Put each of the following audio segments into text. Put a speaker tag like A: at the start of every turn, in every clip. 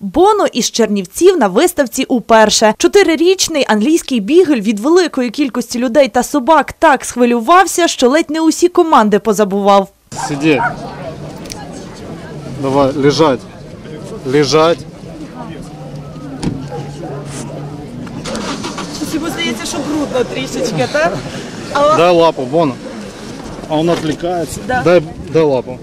A: Боно із Чернівців на виставці уперше. Чотирирічний англійський бігель від великої кількості людей та собак так схвилювався, що ледь не усі команди позабував.
B: Сидеть. Давай, лежать. Лежать.
A: Йому здається, що брудно трішечки, так?
B: Дай лапу, вон. А он отвлекается. Дай, дай лапу.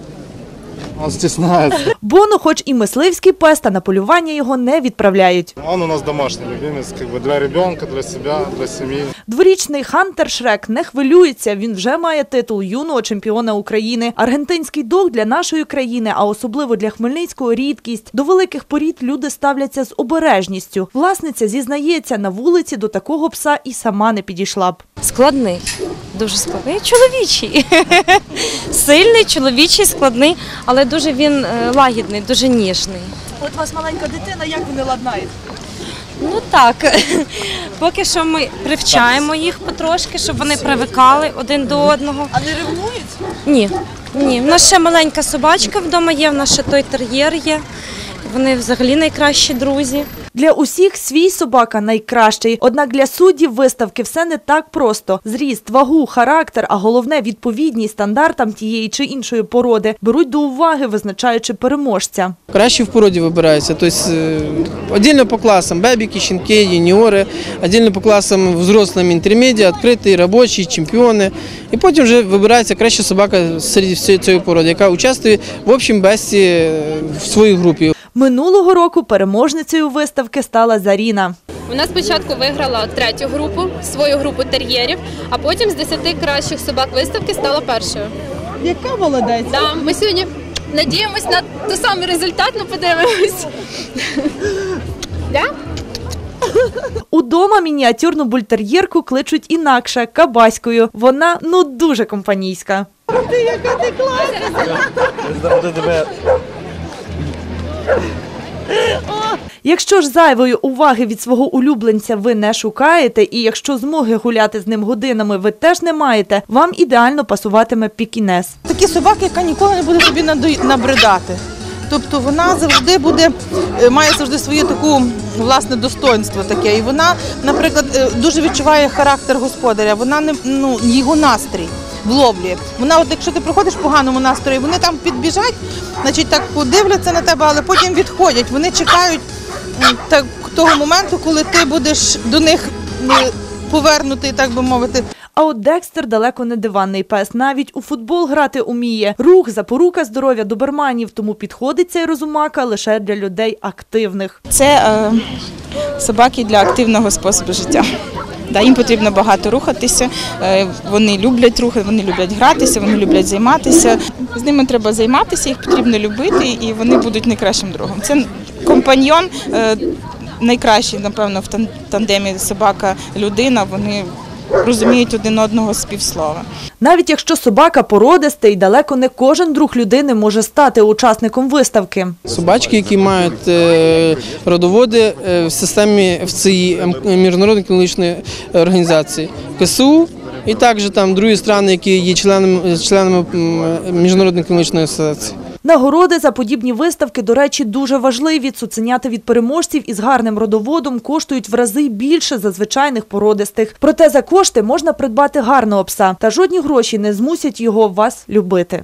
B: Он стесняется.
A: Боно, хоч і мисливський пес, та на полювання його не відправляють.
B: Он у нас домашний любимец, как бы для ребенка, для себя, для семьи.
A: Дворічний Хантер Шрек не хвилюється. Він вже має титул юного чемпіона України. Аргентинський дог для нашої країни, а особливо для Хмельницького рідкість. До великих порід люди ставляться з обережністю. Власниця зізнається, на вулиці до такого пса і сама не підійшла б.
C: Складний, дуже складний. Чоловічий. Сильний, чоловічий, складний, але дуже він е, лагідний, дуже ніжний.
A: От у вас маленька дитина, як вони ладнають?
C: Ну так, поки що ми привчаємо їх потрошки, щоб вони привикали один до одного.
A: А не ревнують?
C: Ні, ні. В нас ще маленька собачка вдома є, в нас ще той тер'єр є. Вони взагалі найкращі друзі.
A: Для усіх свій собака найкращий. Однак для суддів виставки все не так просто. Зріст, вагу, характер, а головне відповідність стандартам тієї чи іншої породи беруть до уваги, визначаючи переможця.
D: Кращі в породі вибираються. Тобто е, віддільно по класам бебіки, щенки, юніори, віддільно по класам взрослим інтермедіа, відкриті, робочі, чемпіони. І потім вже вибирається краща собака серед всієї цієї породи, яка участвує в общому бесті е, в своїй групі.
A: Минулого року переможницею виставки стала Заріна.
E: Вона спочатку виграла третю групу, свою групу тер'єрів, а потім з 10 кращих собак виставки стала першою.
A: Яка молодець?
E: Да, ми сьогодні надіємось на той самий результат, ну подивимось. Да?
A: Удома мініатюрну бультер'єрку кличуть інакше кабаською. Вона ну дуже компанійська. Якщо ж зайвої уваги від свого улюбленця ви не шукаєте, і якщо змоги гуляти з ним годинами ви теж не маєте, вам ідеально пасуватиме пікінес.
F: такі собаки, яка ніколи не буде тобі набридати. Тобто вона завжди буде, е, має завжди своє таку власне достоинство таке. І вона, наприклад, е, дуже відчуває характер господаря. Вона не ну його настрій вловлює. Вона, от якщо ти приходиш в поганому настрої, вони там підбіжать, значить так подивляться на тебе, але потім відходять. Вони чекають так того моменту, коли ти будеш до них повернутий, так би мовити.
A: А от Декстер далеко не диванний пес. Навіть у футбол грати уміє. Рух, запорука здоров'я доберманів, тому підходить цей розумака лише для людей активних.
G: Це е, собаки для активного способу життя. Да, їм потрібно багато рухатися, е, вони люблять рухи, вони люблять гратися, вони люблять займатися. З ними треба займатися, їх потрібно любити, і вони будуть найкращим другом. Це компаньйон, е, найкращий, напевно, в тан- тандемі собака-людина. Вони розуміють один одного з півслова.
A: Навіть якщо собака породистий, далеко не кожен друг людини може стати учасником виставки.
D: Собачки, які мають е, родоводи е, в системі ФЦІ, ем, Міжнародної клінічної організації, КСУ, і також там другі країни, які є членами, членами Міжнародної клінічної асоціації.
A: Нагороди за подібні виставки, до речі, дуже важливі. Цуценята від переможців із гарним родоводом коштують в рази більше за звичайних породистих. Проте за кошти можна придбати гарного пса, та жодні гроші не змусять його вас любити.